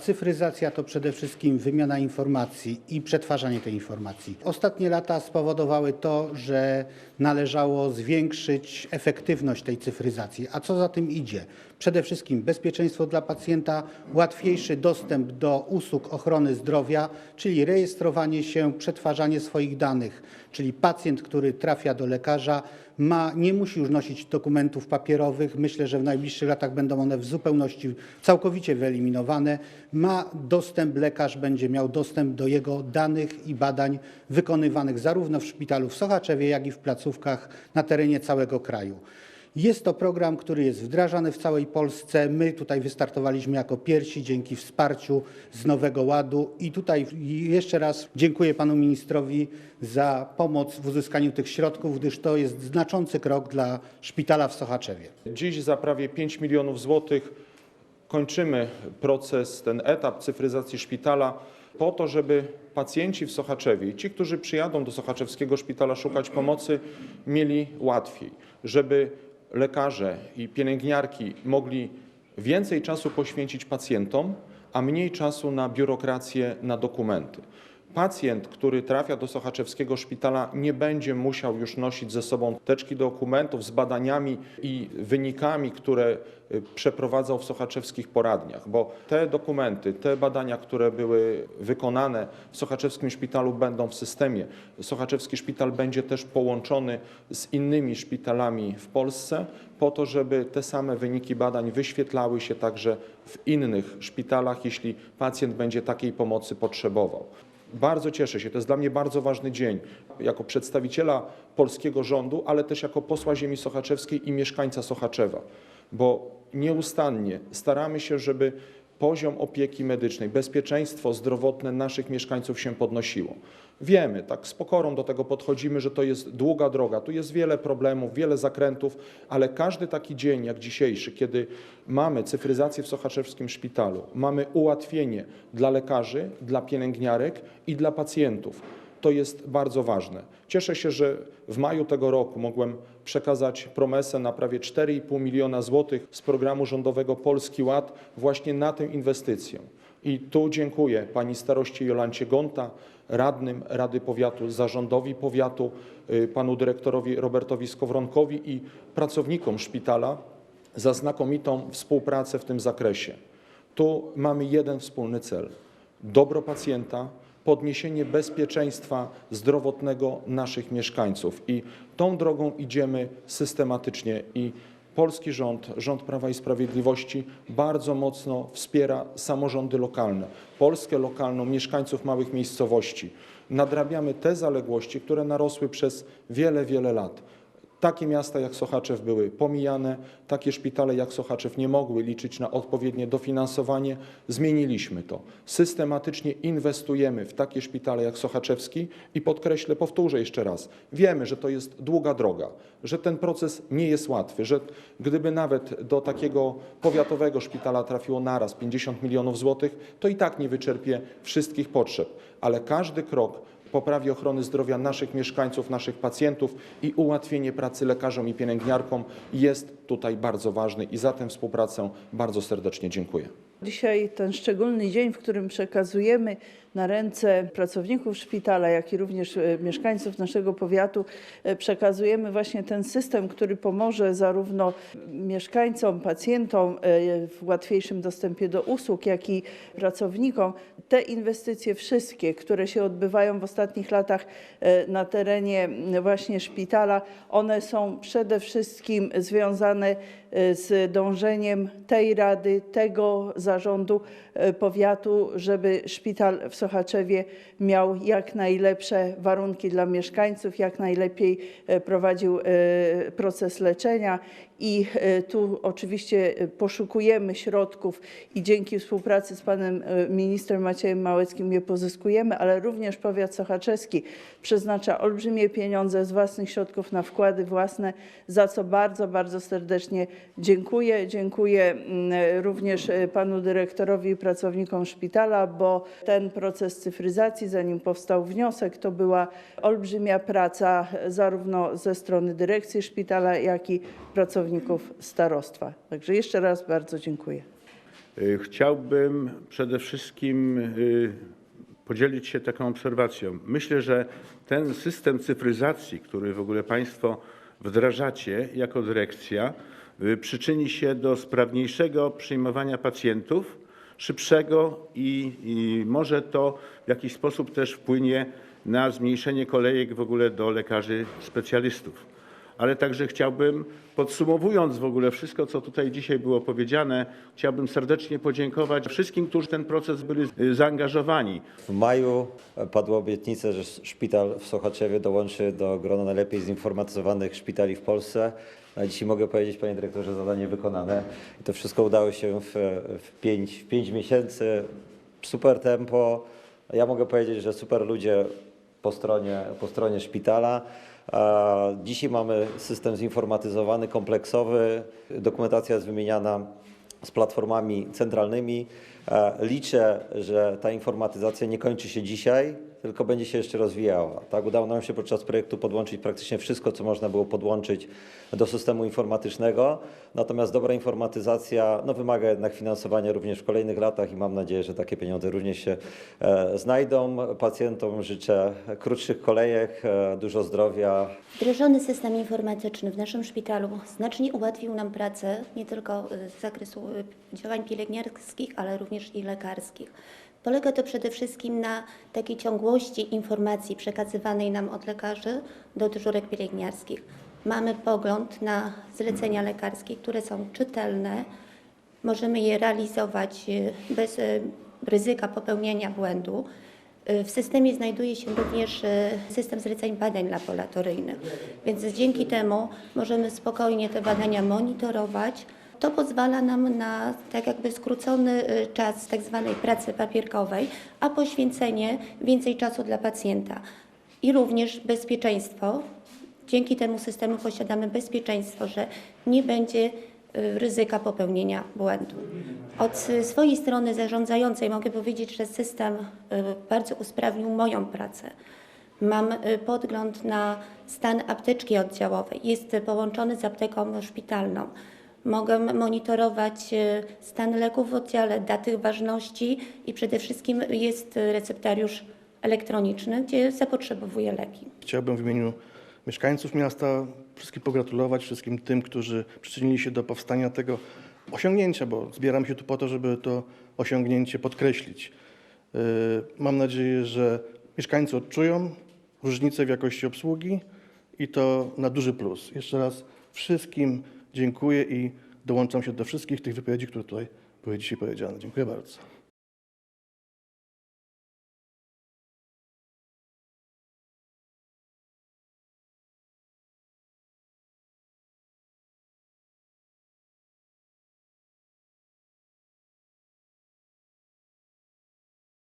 Cyfryzacja to przede wszystkim wymiana informacji i przetwarzanie tej informacji. Ostatnie lata spowodowały to, że należało zwiększyć efektywność tej cyfryzacji. A co za tym idzie? Przede wszystkim bezpieczeństwo dla pacjenta, łatwiejszy dostęp do usług ochrony zdrowia, czyli rejestrowanie się, przetwarzanie swoich danych, czyli pacjent, który trafia do lekarza, ma, nie musi już nosić dokumentów papierowych. Myślę, że w najbliższych latach będą one w zupełności, całkowicie wyeliminowane. Ma dostęp, lekarz będzie miał dostęp do jego danych i badań wykonywanych zarówno w szpitalu w Sochaczewie, jak i w placówkach na terenie całego kraju. Jest to program, który jest wdrażany w całej Polsce. My tutaj wystartowaliśmy jako pierwsi dzięki wsparciu z Nowego Ładu i tutaj jeszcze raz dziękuję panu ministrowi za pomoc w uzyskaniu tych środków, gdyż to jest znaczący krok dla szpitala w Sochaczewie. Dziś za prawie 5 milionów złotych kończymy proces, ten etap cyfryzacji szpitala po to, żeby pacjenci w Sochaczewie ci, którzy przyjadą do Sochaczewskiego Szpitala szukać pomocy, mieli łatwiej, żeby lekarze i pielęgniarki mogli więcej czasu poświęcić pacjentom, a mniej czasu na biurokrację, na dokumenty. Pacjent, który trafia do Sochaczewskiego Szpitala, nie będzie musiał już nosić ze sobą teczki dokumentów z badaniami i wynikami, które y, przeprowadzał w sochaczewskich poradniach, bo te dokumenty, te badania, które były wykonane w Sochaczewskim Szpitalu będą w systemie. Sochaczewski Szpital będzie też połączony z innymi szpitalami w Polsce po to, żeby te same wyniki badań wyświetlały się także w innych szpitalach, jeśli pacjent będzie takiej pomocy potrzebował. Bardzo cieszę się, to jest dla mnie bardzo ważny dzień jako przedstawiciela polskiego rządu, ale też jako posła ziemi sochaczewskiej i mieszkańca Sochaczewa, bo nieustannie staramy się, żeby poziom opieki medycznej, bezpieczeństwo zdrowotne naszych mieszkańców się podnosiło. Wiemy, tak z pokorą do tego podchodzimy, że to jest długa droga, tu jest wiele problemów, wiele zakrętów, ale każdy taki dzień jak dzisiejszy, kiedy mamy cyfryzację w Sochaczewskim Szpitalu, mamy ułatwienie dla lekarzy, dla pielęgniarek i dla pacjentów, to jest bardzo ważne. Cieszę się, że w maju tego roku mogłem przekazać promesę na prawie 4,5 miliona złotych z programu rządowego Polski Ład właśnie na tę inwestycję. I tu dziękuję pani staroście Jolancie Gonta, radnym Rady Powiatu, zarządowi powiatu, y, panu dyrektorowi Robertowi Skowronkowi i pracownikom szpitala za znakomitą współpracę w tym zakresie. Tu mamy jeden wspólny cel: dobro pacjenta, podniesienie bezpieczeństwa zdrowotnego naszych mieszkańców. I tą drogą idziemy systematycznie i polski rząd, rząd Prawa i Sprawiedliwości bardzo mocno wspiera samorządy lokalne, Polskę lokalną, mieszkańców małych miejscowości. Nadrabiamy te zaległości, które narosły przez wiele, wiele lat. Takie miasta jak Sochaczew były pomijane, takie szpitale jak Sochaczew nie mogły liczyć na odpowiednie dofinansowanie. Zmieniliśmy to. Systematycznie inwestujemy w takie szpitale jak Sochaczewski i podkreślę, powtórzę jeszcze raz, wiemy, że to jest długa droga, że ten proces nie jest łatwy, że gdyby nawet do takiego powiatowego szpitala trafiło naraz 50 milionów złotych, to i tak nie wyczerpie wszystkich potrzeb, ale każdy krok poprawie ochrony zdrowia naszych mieszkańców, naszych pacjentów i ułatwienie pracy lekarzom i pielęgniarkom jest tutaj bardzo ważny i za tę współpracę bardzo serdecznie dziękuję. Dzisiaj ten szczególny dzień, w którym przekazujemy na ręce pracowników szpitala, jak i również e, mieszkańców naszego powiatu, e, przekazujemy właśnie ten system, który pomoże zarówno mieszkańcom, pacjentom e, w łatwiejszym dostępie do usług, jak i pracownikom. Te inwestycje wszystkie, które się odbywają w ostatnich latach na terenie właśnie szpitala, one są przede wszystkim związane z dążeniem tej rady, tego zarządu powiatu, żeby szpital w Sochaczewie miał jak najlepsze warunki dla mieszkańców, jak najlepiej e, prowadził e, proces leczenia i e, tu oczywiście poszukujemy środków i dzięki współpracy z panem ministrem Maciejem Małeckim je pozyskujemy, ale również powiat sochaczewski przeznacza olbrzymie pieniądze z własnych środków na wkłady własne, za co bardzo, bardzo serdecznie dziękuję. Dziękuję mm, również panu dyrektorowi i pracownikom szpitala, bo ten proces cyfryzacji, zanim powstał wniosek, to była olbrzymia praca zarówno ze strony dyrekcji szpitala, jak i pracowników starostwa. Także jeszcze raz bardzo dziękuję. Y, Chciałbym przede wszystkim y, podzielić się taką obserwacją. Myślę, że ten system cyfryzacji, który w ogóle Państwo wdrażacie jako dyrekcja, y, przyczyni się do sprawniejszego przyjmowania pacjentów, szybszego i, i może to w jakiś sposób też wpłynie na zmniejszenie kolejek w ogóle do lekarzy specjalistów ale także chciałbym, podsumowując w ogóle wszystko, co tutaj dzisiaj było powiedziane, chciałbym serdecznie podziękować wszystkim, którzy w ten proces byli y, zaangażowani. W maju padła obietnica, że szpital w Sochaczewie dołączy do grona najlepiej zinformatyzowanych szpitali w Polsce. A dzisiaj mogę powiedzieć, panie dyrektorze, zadanie wykonane. I to wszystko udało się w, w, pięć, w miesięcy. Super tempo. Ja mogę powiedzieć, że super ludzie po stronie, po stronie szpitala. Dzisiaj mamy system zinformatyzowany, kompleksowy. Dokumentacja jest wymieniana z platformami centralnymi. E, Liczę, że ta informatyzacja nie kończy się dzisiaj, tylko będzie się jeszcze rozwijała. Tak, udało nam się podczas projektu podłączyć praktycznie wszystko, co można było podłączyć do systemu informatycznego. Natomiast dobra informatyzacja no, wymaga jednak finansowania również w kolejnych latach i mam nadzieję, że takie pieniądze również się e, znajdą. Pacjentom życzę krótszych kolejek, e, dużo zdrowia, Wdrożony system informatyczny w naszym szpitalu znacznie ułatwił nam pracę nie tylko y, z zakresu y, działań pielęgniarskich, ale również i lekarskich. Polega to przede wszystkim na takiej ciągłości informacji przekazywanej nam od lekarzy do dyżurek pielęgniarskich. Mamy pogląd na zlecenia lekarskie, które są czytelne, możemy je realizować y, bez y, ryzyka popełnienia błędu. Y, W systemie znajduje się również system zleceń badań laboratoryjnych, więc dzięki temu możemy spokojnie te badania monitorować. To pozwala nam na tak jakby skrócony y, czas tak zwanej pracy papierkowej, a poświęcenie więcej czasu dla pacjenta. I również bezpieczeństwo. Dzięki temu systemu posiadamy bezpieczeństwo, że nie będzie y, ryzyka popełnienia błędu. Od swojej strony zarządzającej mogę powiedzieć, że system y, bardzo usprawnił moją pracę. Mam podgląd na stan apteczki oddziałowej. Jest połączony z apteką szpitalną. Mogę monitorować y, stan leków w oddziale, daty ważności i przede wszystkim jest receptariusz elektroniczny, gdzie zapotrzebowuję leki. Chciałbym w imieniu mieszkańców miasta wszystkim pogratulować, wszystkim tym, którzy przyczynili się do powstania tego osiągnięcia, bo zbieram się tu po to, żeby to osiągnięcie podkreślić. Yy, Mam nadzieję, że mieszkańcy odczują różnicę w jakości obsługi i to na duży plus. Jeszcze raz wszystkim dziękuję i dołączam się do wszystkich tych wypowiedzi, które tutaj były dzisiaj powiedziane. Dziękuję bardzo.